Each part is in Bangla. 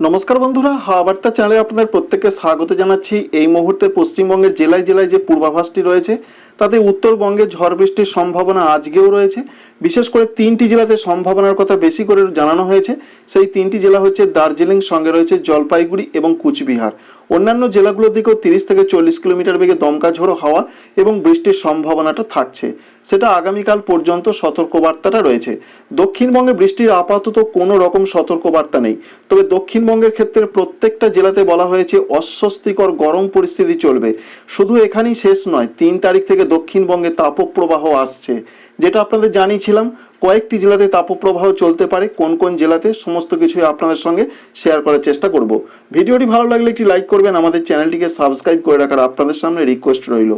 নমস্কার বন্ধুরা হাওয়া বার্তা চ্যানেলে আপনাদের প্রত্যেককে স্বাগত জানাচ্ছি। এই মুহূর্তে পশ্চিমবঙ্গের জেলায় জেলায় যে পূর্বাভাসটি রয়েছে, তাতে উত্তরবঙ্গে ঝড় বৃষ্টির সম্ভাবনা আজকেও রয়েছে। বিশেষ করে তিনটি জেলাতে সম্ভাবনার কথা বেশি করে জানানো হয়েছে। সেই তিনটি জেলা হচ্ছে দার্জিলিং, সঙ্গে রয়েছে জলপাইগুড়ি এবং কুচবিহার। অন্যান্য জেলাগুলোর দিকেও তিরিশ থেকে চল্লিশ কিলোমিটার বেগে দমকা ঝোড়ো হাওয়া এবং বৃষ্টির সম্ভাবনাটা থাকছে। সেটা আগামীকাল পর্যন্ত সতর্কবার্তাটা রয়েছে। দক্ষিণবঙ্গে বৃষ্টির আপাতত কোনো রকম সতর্কবার্তা নেই। তবে দক্ষিণবঙ্গের ক্ষেত্রে প্রত্যেকটা জেলাতে বলা হয়েছে অস্বস্তিকর গরম পরিস্থিতি চলবে। শুধু এখানেই শেষ নয়, তিন তারিখ থেকে দক্ষিণবঙ্গে তাপপ্রবাহ আসছে। যেটা আপনাদের জানিয়েছিলাম কয়েকটি জেলাতে তাপপ্রবাহ চলতে পারে, কোন কোন জেলাতে সমস্ত কিছুই আপনাদের সঙ্গে শেয়ার করার চেষ্টা করব। ভিডিওটি ভালো লাগলে একটি লাইক করবেন, আমাদের চ্যানেলটিকে সাবস্ক্রাইব করে রাখার আপনাদের সামনে রিকোয়েস্ট রইল।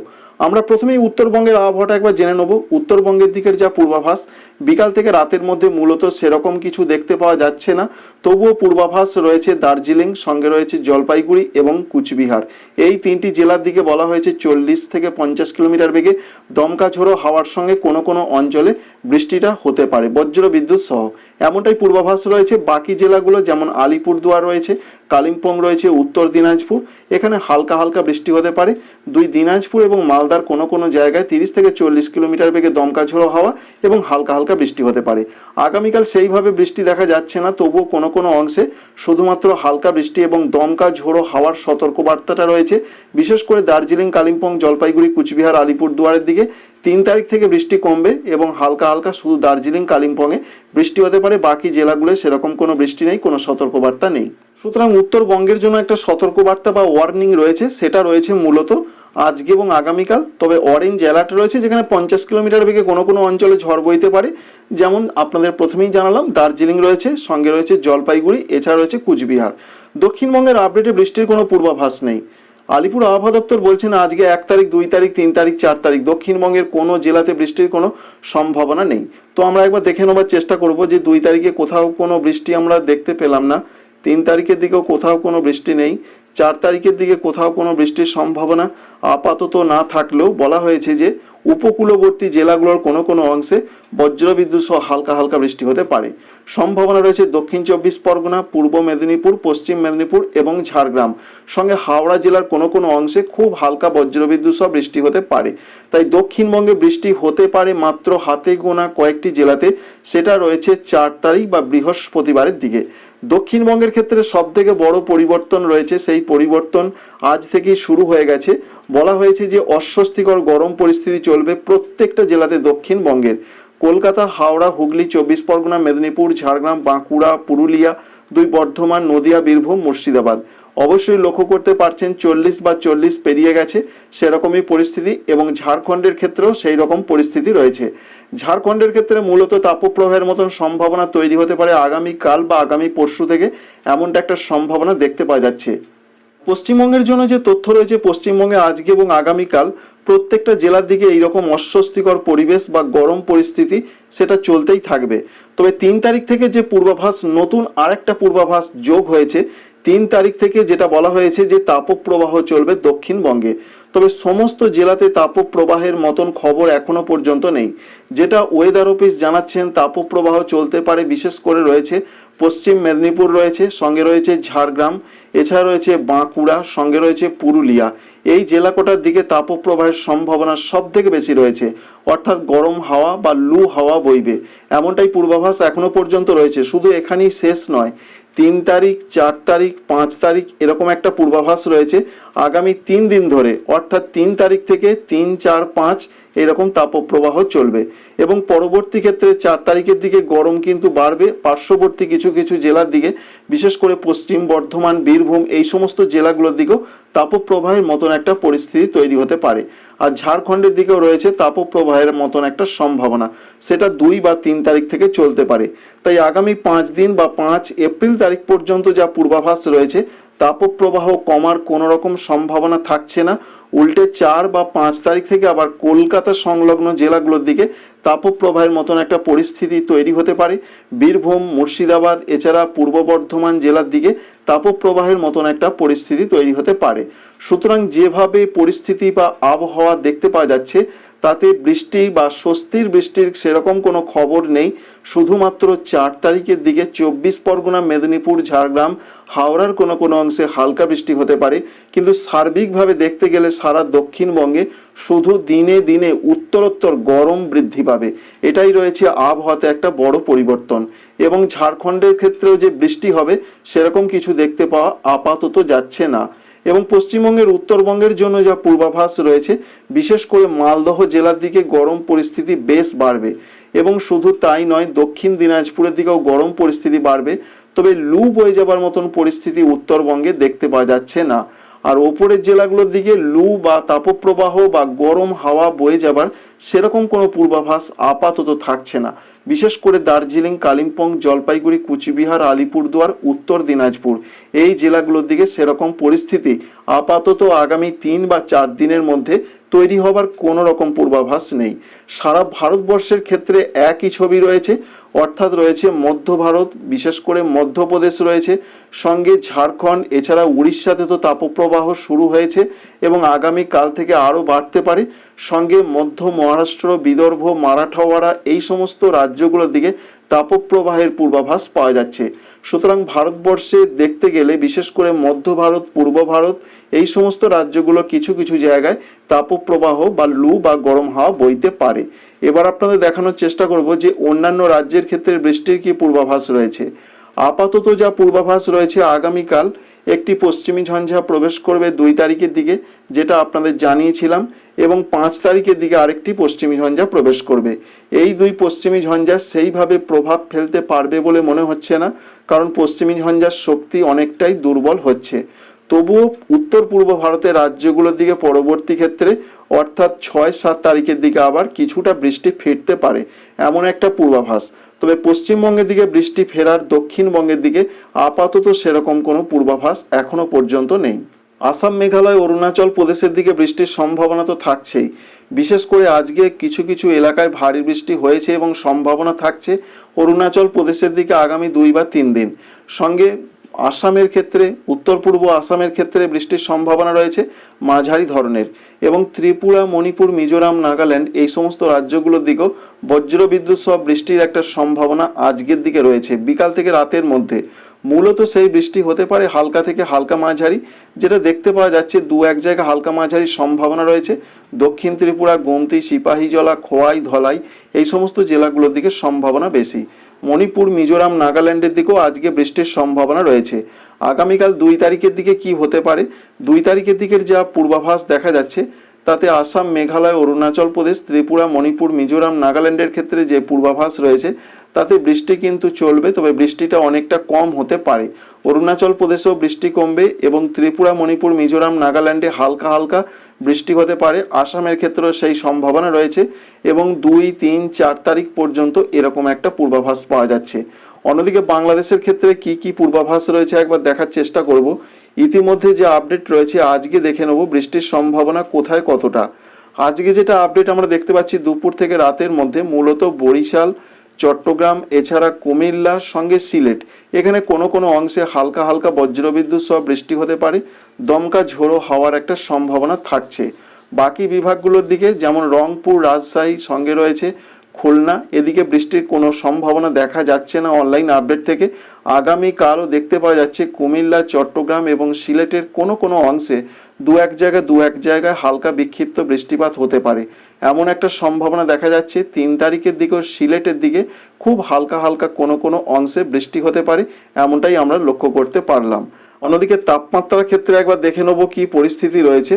আমরা প্রথমেই উত্তরবঙ্গের আবহাওয়াটা একবার জেনে নেব। উত্তরবঙ্গের দিকের যা পূর্বাভাস, বিকাল থেকে রাতের মধ্যে মূলত সেরকম কিছু দেখতে পাওয়া যাচ্ছে না। তবুও পূর্বাভাস রয়েছে দার্জিলিং, সঙ্গে রয়েছে জলপাইগুড়ি এবং কুচবিহার। এই তিনটি জেলার দিকে বলা হয়েছে চল্লিশ থেকে পঞ্চাশ কিলোমিটার বেগে। দমকা ঝোড়ো হাওয়ার সঙ্গে কোনো কোনো অঞ্চলে বৃষ্টিটা হতে পারে, বজ্র বিদ্যুৎ সহ। এমনটাই পূর্বাভাস রয়েছে বাকি জেলাগুলো, যেমন আলিপুরদুয়ার রয়েছে, কালিম্পং রয়েছে, উত্তর দিনাজপুর। এখানে হালকা হালকা বৃষ্টি হতে পারে। দুই দিনাজপুর এবং মালদার কোনো কোনো জায়গায় তিরিশ থেকে চল্লিশ কিলোমিটার বেগে দমকা ঝোড়ো হাওয়া এবং হালকা হালকা বৃষ্টি হতে পারে। আগামীকাল সেইভাবে বৃষ্টি দেখা যাচ্ছে না, তবুও কোনো কোনো অংশে শুধুমাত্র হালকা বৃষ্টি এবং দমকা ঝোড়ো হাওয়ার সতর্কবার্তাটা রয়েছে। বিশেষ করে দার্জিলিং, কালিম্পং, জলপাইগুড়ি, কুচবিহার, আলিপুরদুয়ারের দিকে তিন তারিখ থেকে বৃষ্টি কমবে এবং হালকা হালকা শুধু দার্জিলিং, কালিম্পংয়ে বৃষ্টি হতে পারে। বাকি জেলাগুলোয় সেরকম কোনো বৃষ্টি নেই, কোনো সতর্কবার্তা নেই। সুতরাং উত্তরবঙ্গের জন্য একটা সতর্কবার্তা বা ওয়ার্নিং রয়েছে, সেটা রয়েছে মূলত আজকে এবং আগামীকাল। তবে অরেঞ্জ অ্যালার্ট রয়েছে, যেখানে পঞ্চাশ কিলোমিটার বেগে কোনো কোনো অঞ্চলে ঝড় বইতে পারে। যেমন আপনাদের প্রথমেই জানালাম, দার্জিলিং রয়েছে, সঙ্গে রয়েছে জলপাইগুড়ি, এছাড়া রয়েছে কুচবিহার। দক্ষিণবঙ্গের আপডেটে বৃষ্টির কোনো পূর্বাভাস নেই। আলিপুর আবহাওয়া দপ্তর বলছেন, আজকে এক তারিখ, দুই তারিখ, তিন তারিখ, চার তারিখ। দক্ষিণবঙ্গের কোনো জেলাতে বৃষ্টির কোনো সম্ভাবনা নেই। তো আমরা একবার দেখে নেবার চেষ্টা করব যে দুই তারিখে কোথাও কোনো বৃষ্টি আমরা দেখতে পেলাম না। তিন তারিখের দিকেও কোথাও কোনো বৃষ্টি নেই। চার তারিখের দিকে কোথাও কোনো বৃষ্টির সম্ভাবনা আপাতত না থাকলেও বলা হয়েছে যে উপকূলবর্তী জেলাগুলোর কোনো কোনো অংশে বজ্রবিদ্যুৎ সহ হালকা হালকা বৃষ্টি হতে পারে। সম্ভাবনা রয়েছে দক্ষিণ চব্বিশ পরগনা, পূর্ব মেদিনীপুর, পশ্চিম মেদিনীপুর এবং ঝাড়গ্রাম। সঙ্গে হাওড়া জেলার কোনো কোনো অংশে খুব হালকা বজ্রবিদ্যুৎ সহ বৃষ্টি হতে পারে। তাই দক্ষিণবঙ্গে বৃষ্টি হতে পারে মাত্র হাতে গোনা কয়েকটি জেলাতে। সেটা রয়েছে চার তারিখ বা বৃহস্পতিবারের দিকে। দক্ষিণবঙ্গের ক্ষেত্রে সব থেকে বড় পরিবর্তন রয়েছে, সেই পরিবর্তন আজ থেকেই শুরু হয়ে গেছে। বলা হয়েছে যে, অস্বস্তিকর গরম পরিস্থিতি চলবে প্রত্যেকটা জেলাতে দক্ষিণবঙ্গের। কলকাতা, হাওড়া, হুগলি, চব্বিশ পরগনা, মেদিনীপুর, ঝাড়গ্রাম, বাঁকুড়া, পুরুলিয়া, দুই বর্ধমান, নদিয়া, বীরভূম, মুর্শিদাবাদ। অবশ্যই লক্ষ্য করতে পারছেন চল্লিশ বা চল্লিশ পেরিয়ে গেছে, সেরকমই পরিস্থিতি এবং ঝাড়খণ্ডের ক্ষেত্রেও সেই রকম পরিস্থিতি রয়েছে। ঝাড়খণ্ডের ক্ষেত্রে মূলত তাপপ্রবাহের মতন সম্ভাবনা তৈরি হতে পারে আগামীকাল বা আগামী পরশু থেকে, এমনটা একটা সম্ভাবনা দেখতে পাওয়া যাচ্ছে। পশ্চিমবঙ্গের জন্য যে তথ্য রয়েছে পশ্চিমবঙ্গে আজকে এবং আগামীকাল, প্রত্যেকটা জেলার দিকে এইরকম অস্বস্তিকর পরিবেশ বা গরম পরিস্থিতি সেটা চলতেই থাকবে। তবে তিন তারিখ থেকে যে পূর্বাভাস, নতুন আরেকটা পূর্বাভাস যোগ হয়েছে, তিন তারিখ থেকে যেটা বলা হয়েছে যে তাপপ্রবাহ চলবে দক্ষিণবঙ্গে। তবে সমস্ত জেলাতে তাপপ্রবাহের মতন খবর এখনও পর্যন্ত নেই। যেটা ওয়েদার অফিস জানাচ্ছেন, তাপপ্রবাহ চলতে পারে, বিশেষ করে রয়েছে পশ্চিম মেদিনীপুর রয়েছে, সঙ্গে রয়েছে ঝাড়গ্রাম, এছাড়া রয়েছে বাঁকুড়া, সঙ্গে রয়েছে পুরুলিয়া। এই জেলা কোটার দিকে তাপপ্রবাহের সম্ভাবনা সব থেকে বেশি রয়েছে। অর্থাৎ গরম হাওয়া বা লু হাওয়া বইবে। এমনটাই পূর্বাভাস এখনও পর্যন্ত রয়েছে। শুধু এখানেই শেষ নয়, তিন তারিখ, চার তারিখ, পাঁচ তারিখ এরকম একটা পূর্বাভাস রয়েছে আগামী তিন দিন ধরে। অর্থাৎ তিন তারিখ থেকে তিন, চার, পাঁচ এরকম তাপপ্রবাহ চলবে। এবং পরবর্তী ক্ষেত্রে চার তারিখের দিকে গরম কিন্তু বাড়বে। পার্শ্ববর্তী কিছু কিছু জেলার দিকে, বিশেষ করে পশ্চিম বর্ধমান, বীরভূম, এই সমস্ত জেলাগুলোর দিকেও তাপপ্রবাহের মতন একটা পরিস্থিতি তৈরি হতে পারে। আর ঝাড়খণ্ডের দিকেও রয়েছে তাপপ্রবাহের মতন একটা সম্ভাবনা। সেটা দুই বা তিন তারিখ থেকে চলতে পারে। তাই আগামী পাঁচ দিন বা পাঁচ এপ্রিল তারিখ পর্যন্ত যা পূর্বাভাস রয়েছে তাপপ্রবাহ কমার কোনো রকম সম্ভাবনা থাকছে না। উল্টে চার বা পাঁচ তারিখ থেকে আবার কলকাতা সংলগ্ন জেলাগুলোর দিকে তাপপ্রবাহের মতন একটা পরিস্থিতি তৈরি হতে পারে। বীরভূম, মুর্শিদাবাদ, এছাড়া পূর্ব বর্ধমান জেলার দিকে তাপপ্রবাহের মতন একটা পরিস্থিতি তৈরি হতে পারে। সুতরাং যেভাবে পরিস্থিতি বা আবহাওয়া দেখতে পাওয়া যাচ্ছে, তাতে বৃষ্টি বা স্বস্তির বৃষ্টির সেরকম কোনো খবর নেই। শুধুমাত্র চার তারিখের দিকে চব্বিশ পরগনা, মেদিনীপুর, ঝাড়গ্রাম, হাওড়ার কোনো কোনো অংশে হালকা বৃষ্টি হতে পারে। কিন্তু সার্বিকভাবে দেখতে গেলে সারা দক্ষিণবঙ্গে শুধু দিনে দিনে উত্তরোত্তর গরম বৃদ্ধি পাবে এটাই রয়েছে আবহাওয়াতে একটা বড় পরিবর্তন এবং ঝাড়খণ্ডের ক্ষেত্রেও যে বৃষ্টি হবে, সেরকম কিছু দেখতে পাওয়া আপাতত যাচ্ছে না। এবং পশ্চিমবঙ্গের উত্তরবঙ্গের জন্য যা পূর্বাভাস রয়েছে, বিশেষ করে মালদহ জেলার দিকে গরম পরিস্থিতি বেশ বাড়বে এবং শুধু তাই নয়, দক্ষিণ দিনাজপুরের দিকেও গরম পরিস্থিতি বাড়বে। তবে লু বয়ে যাবার মতন পরিস্থিতি উত্তরবঙ্গে দেখতে পাওয়া যাচ্ছে না। আর ওপরের জেলাগুলোর দিকে লু বা তাপপ্রবাহ বা গরম হাওয়া বয়ে যাবার সেরকম কোনো পূর্বাভাস আপাতত থাকছে না। বিশেষ করে দার্জিলিং, কালিম্পং, জলপাইগুড়ি, কুচবিহার, আলিপুরদুয়ার, উত্তর দিনাজপুর এই জেলাগুলোর দিকে সেরকম পরিস্থিতি আপাতত আগামী তিন বা চার দিনের মধ্যে তৈরি হবার কোনো রকম পূর্বাভাস নেই। সারা ভারতবর্ষের ক্ষেত্রে একই ছবি রয়েছে। অর্থাৎ রয়েছে মধ্য ভারত, বিশেষ করে মধ্যপ্রদেশ রয়েছে। সঙ্গে ঝাড়খণ্ড এছাড়া উড়িষ্যাতে তো তাপপ্রবাহ শুরু হয়েছে এবং আগামী কাল থেকে আরও বাড়তে পারে। সঙ্গে মধ্য মহারাষ্ট্র, বিদর্ভ মারাঠাওয়াড়া এই সমস্ত রাজ্যগুলোর দিকে তাপপ্রবাহের পূর্বাভাস পাওয়া যাচ্ছে। সুতরাং ভারতবর্ষে দেখতে গেলে, বিশেষ করে মধ্য ভারত, পূর্ব ভারত, এই সমস্ত রাজ্যগুলো কিছু কিছু জায়গায় তাপপ্রবাহ বা লু বা গরম হাওয়া বইতে পারে। এবার আপনাদের দেখানোর চেষ্টা করব যে অন্যান্য রাজ্যের ক্ষেত্রে বৃষ্টির কি পূর্বাভাস রয়েছে। আপাতত যা পূর্বাভাস রয়েছে, আগামীকাল একটি পশ্চিমী ঝঞ্ঝা প্রবেশ করবে দুই তারিখের দিকে, যেটা আপনাদের জানিয়েছিলাম। এবং পাঁচ তারিখের দিকে আরেকটি পশ্চিমী ঝঞ্ঝা প্রবেশ করবে। এই দুই পশ্চিমী ঝঞ্ঝা সেইভাবে প্রভাব ফেলতে পারবে বলে মনে হচ্ছে না, কারণ পশ্চিমী ঝঞ্ঝার শক্তি অনেকটাই দুর্বল হচ্ছে। তবুও উত্তর পূর্ব ভারতের রাজ্যগুলোর দিকে পরবর্তী ক্ষেত্রে, অর্থাৎ ছয় সাত তারিখের দিকে আবার কিছুটা বৃষ্টি ফিরতে পারে, এমন একটা পূর্বাভাস। তবে পশ্চিমবঙ্গের দিকে বৃষ্টি ফেরার দক্ষিণবঙ্গের দিকে আপাতত সেরকম কোনো পূর্বাভাস এখনও পর্যন্ত নেই। আসাম মেঘালয় অরুণাচল প্রদেশের দিকে বৃষ্টির সম্ভাবনা তো থাকছেই। বিশেষ করে আজকে কিছু কিছু এলাকায় ভারী বৃষ্টি হয়েছে এবং সম্ভাবনা থাকছে অরুণাচল প্রদেশের দিকে আগামী দুই বা তিন দিন। সঙ্গে আসামের ক্ষেত্রে, উত্তর পূর্ব আসামের ক্ষেত্রে বৃষ্টির সম্ভাবনা রয়েছে মাঝারি ধরনের এবং ত্রিপুরা, মণিপুর, মিজোরাম, নাগাল্যান্ড এই সমস্ত রাজ্যগুলোর দিকেও বজ্রবিদ্যুৎ সহ বৃষ্টির একটা সম্ভাবনা আজকের দিকে রয়েছে। বিকাল থেকে রাতের মধ্যে মূলত সেই বৃষ্টি হতে পারে হালকা থেকে হালকা মাঝারি, যেটা দেখতে পাওয়া যাচ্ছে দু এক জায়গা হালকা মাঝারির সম্ভাবনা রয়েছে। দক্ষিণ ত্রিপুরা, গোমতি সিপাহীজলা খোয়াই, ধলাই, এই সমস্ত জেলাগুলোর দিকে সম্ভাবনা বেশি। মণিপুর, মিজোরাম, নাগাল্যান্ডের দিকেও আজকে বৃষ্টির সম্ভাবনা রয়েছে। আগামীকাল দুই তারিখের দিকে কি হতে পারে? দুই তারিখের দিকের যা পূর্বাভাস দেখা যাচ্ছে তাতে আসাম, মেঘালয়, অরুণাচল প্রদেশ, ত্রিপুরা, মণিপুর, মিজোরাম, নাগাল্যান্ডের ক্ষেত্রে যে পূর্বাভাস রয়েছে, তাতে বৃষ্টি কিন্তু চলবে, তবে বৃষ্টিটা অনেকটা কম হতে পারে। অরুণাচল প্রদেশেও বৃষ্টি কমবে এবং ত্রিপুরা, মণিপুর, মিজোরাম, নাগাল্যান্ডে হালকা হালকা বৃষ্টি হতে পারে। আসামের ক্ষেত্রেও সেই সম্ভাবনা রয়েছে এবং দুই, তিন, চার তারিখ পর্যন্ত এরকম একটা পূর্বাভাস পাওয়া যাচ্ছে। অন্যদিকে বাংলাদেশের ক্ষেত্রে কি কি পূর্বাভাস রয়েছে একবার দেখার চেষ্টা করব। ইতিমধ্যে যে আপডেট রয়েছে, আজকে দেখে নেব বৃষ্টির সম্ভাবনা কোথায় কতটা। আজকে যেটা আপডেট আমরা দেখতে পাচ্ছি, দুপুর থেকে রাতের মধ্যে মূলত বরিশাল, চট্টগ্রাম, এছাড়া কুমিল্লা, সঙ্গে সিলেট। এখানে কোনো কোনো অংশে হালকা হালকা বজ্রবিদ্যুৎ সহ বৃষ্টি হতে পারে। দমকা ঝোড়ো হওয়ার একটা সম্ভাবনা থাকছে। বাকি বিভাগগুলোর দিকে যেমন রংপুর, রাজশাহী সঙ্গে রয়েছে খুলনা। এদিকে বৃষ্টির কোনো সম্ভাবনা দেখা যাচ্ছে না অনলাইন আপডেট থেকে। আগামীকালও দেখতে পাওয়া যাচ্ছে কুমিল্লা, চট্টগ্রাম এবং সিলেটের কোনো কোনো অংশে দু এক জায়গায় দু এক জায়গায় হালকা বিক্ষিপ্ত বৃষ্টিপাত হতে পারে। এমন একটা সম্ভাবনা দেখা যাচ্ছে। তিন তারিখের দিকেও সিলেটের দিকে খুব হালকা হালকা কোনো কোনো অংশে বৃষ্টি হতে পারে, এমনটাই আমরা লক্ষ্য করতে পারলাম। অন্যদিকে তাপমাত্রার ক্ষেত্রে একবার দেখে নেব কি পরিস্থিতি রয়েছে।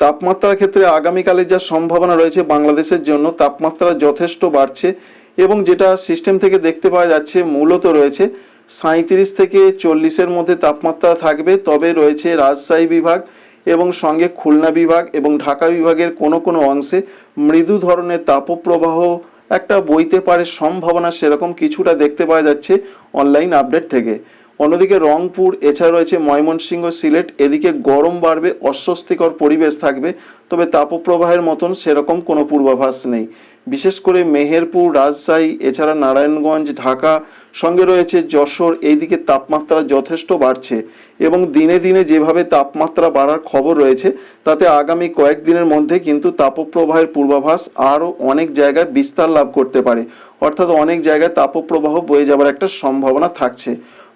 তাপমাত্রার ক্ষেত্রে আগামীকালের যা সম্ভাবনা রয়েছে বাংলাদেশের জন্য, তাপমাত্রা যথেষ্ট বাড়ছে এবং যেটা সিস্টেম থেকে দেখতে পাওয়া যাচ্ছে মূলত রয়েছে সাঁত্রিশ থেকে চল্লিশের মধ্যে তাপমাত্রা থাকবে। তবে রয়েছে রাজশাহী বিভাগ এবং সঙ্গে খুলনা বিভাগ এবং ঢাকা বিভাগের কোনো কোনো অংশে মৃদু ধরনের তাপপ্রবাহ একটা বইতে পারে। সম্ভাবনা সেরকম কিছুটা দেখতে পাওয়া যাচ্ছে অনলাইন আপডেট থেকে। অন্যদিকে রংপুর, এছাড়া রয়েছে ময়মনসিংহ সিলেট, এদিকে গরম বাড়বে, অস্বস্তিকর পরিবেশ থাকবে, তবে তাপপ্রবাহের মতন সেরকম কোনো পূর্বাভাস নেই। বিশেষ করে মেহেরপুর, রাজশাহী, এছাড়া নারায়ণগঞ্জ, ঢাকা, সঙ্গে রয়েছে যশোর, এইদিকে তাপমাত্রা যথেষ্ট বাড়ছে এবং দিনে দিনে যেভাবে তাপমাত্রা বাড়ার খবর রয়েছে, তাতে আগামী কয়েকদিনের মধ্যে কিন্তু তাপপ্রবাহের পূর্বাভাস আরও অনেক জায়গায় বিস্তার লাভ করতে পারে। অর্থাৎ অনেক জায়গায় তাপপ্রবাহ বয়ে যাবার একটা সম্ভাবনা থাকছে।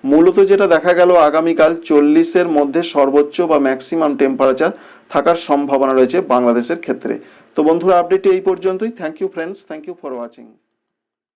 মূলত যেটা দেখা গেল, আগামীকাল চল্লিশের মধ্যে সর্বোচ্চ বা ম্যাক্সিমাম টেম্পারেচার থাকার সম্ভাবনা রয়েছে বাংলাদেশের ক্ষেত্রে। তো বন্ধুরা আপডেট এই পর্যন্তই। Thank you friends thank you for watching